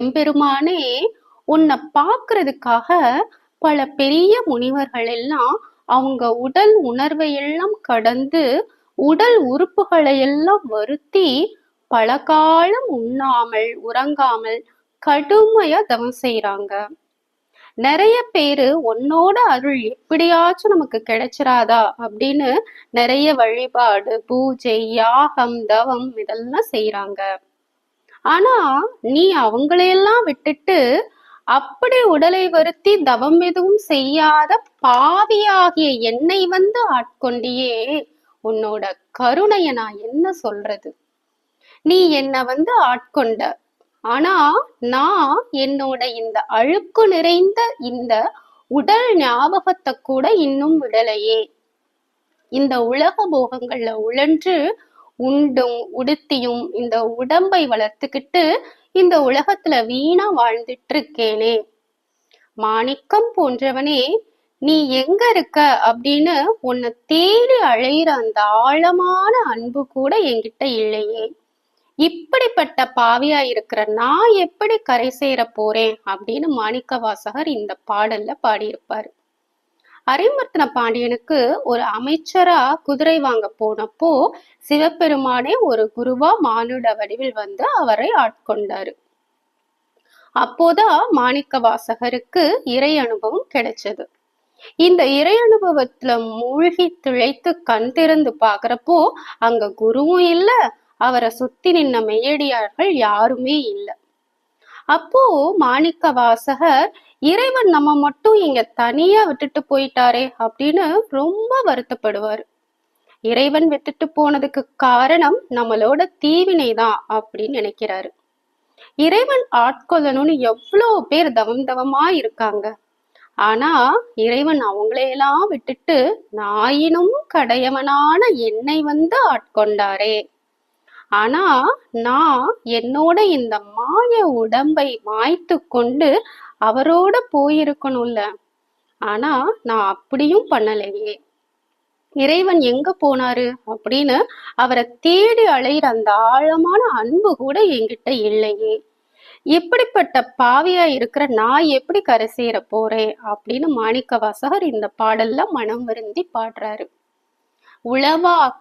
எம்பெருமானே உன்னை பார்க்கறதுக்காக பல பெரிய முனிவர்கள் எல்லாம் அவங்க உடல் உணர்வை எல்லாம் கடந்து உடல் உறுப்புகளை எல்லாம் வருத்தி பல காலம் உண்ணாமல் உறங்காமல் கடுமையா தவம் செய்யறாங்க நிறைய பேரு உன்னோட அருள் எப்படியாச்சும் நமக்கு கிடைச்சிராதா அப்படின்னு நிறைய வழிபாடு பூஜை யாகம் தவம் இதெல்லாம் செய்யறாங்க ஆனா நீ அவங்களையெல்லாம் விட்டுட்டு அப்படி உடலை வருத்தி தவம் எதுவும் செய்யாத பாவியாகிய என்னை வந்து ஆட்கொண்டியே உன்னோட கருணைய நான் என்ன சொல்றது? நீ என்ன வந்து ஆட்கொண்ட. ஆனா நான் என்னோட இந்த அழுக்கு நிறைந்த இந்த உடல் ஞாபகத்தை கூட இன்னும் விடலையே. இந்த உலக போகங்கள்ல உழன்று உண்டும் உடுத்தியும் இந்த உடம்பை வளர்த்துக்கிட்டு இந்த உலகத்துல வீணா வாழ்ந்துட்டு இருக்கேனே மாணிக்கம் போன்றவனே நீ எங்க இருக்க அப்படின்னு உன்னை தேடி அழையிற அந்த ஆழமான அன்பு கூட என்கிட்ட இல்லையே. இப்படிப்பட்ட பாவியா இருக்கிற நான் எப்படி கரை சேர போறேன் அப்படின்னு மாணிக்க வாசகர் இந்த பாடல்ல பாடியிருப்பாரு. அரிமர்த்தன பாண்டியனுக்கு ஒரு அமைச்சரா குதிரை வாங்க போனப்போ சிவபெருமானே ஒரு குருவா மானுட வடிவில் வந்து அவரை ஆட்கொண்டாரு. அப்போதான் மாணிக்க வாசகருக்கு இறை அனுபவம் கிடைச்சது. இந்த இறை அனுபவத்துல மூழ்கி திளைத்து கண் திறந்து பாக்குறப்போ அங்க குருவும் இல்ல அவரை சுத்தி நின்ன மெய்யடியார்கள் யாருமே இல்லை. அப்போ மாணிக்க வாசகர் இறைவன் நம்ம மட்டும் இங்க தனியா விட்டுட்டு போயிட்டாரே அப்படின்னு ரொம்ப வருத்தப்படுவாரு. இறைவன் விட்டுட்டு போனதுக்கு காரணம் நம்மளோட தீவினை தான் அப்படின்னு நினைக்கிறாரு. இறைவன் ஆட்கொள்ளணும்னு எவ்வளோ பேர் தவம் தவமா இருக்காங்க. ஆனா இறைவன் அவங்களையெல்லாம் விட்டுட்டு நாயினும் கடையவனான என்னை வந்து ஆட்கொண்டாரே. ஆனா நான் என்னோட இந்த மாய உடம்பை மாய்த்து கொண்டு அவரோட போயிருக்கணும்ல. ஆனா நான் அப்படியும் பண்ணலையே. இறைவன் எங்க போனாரு அப்படின்னு அவரை தேடி அலையிற அந்த ஆழமான அன்பு கூட என்கிட்ட இல்லையே. இப்படிப்பட்ட பாவியா இருக்கிற நான் எப்படி கரை சேர போறேன் அப்படின்னு மாணிக்க வாசகர் இந்த பாடல்ல மனம் வருந்தி பாடுறாரு. உளவா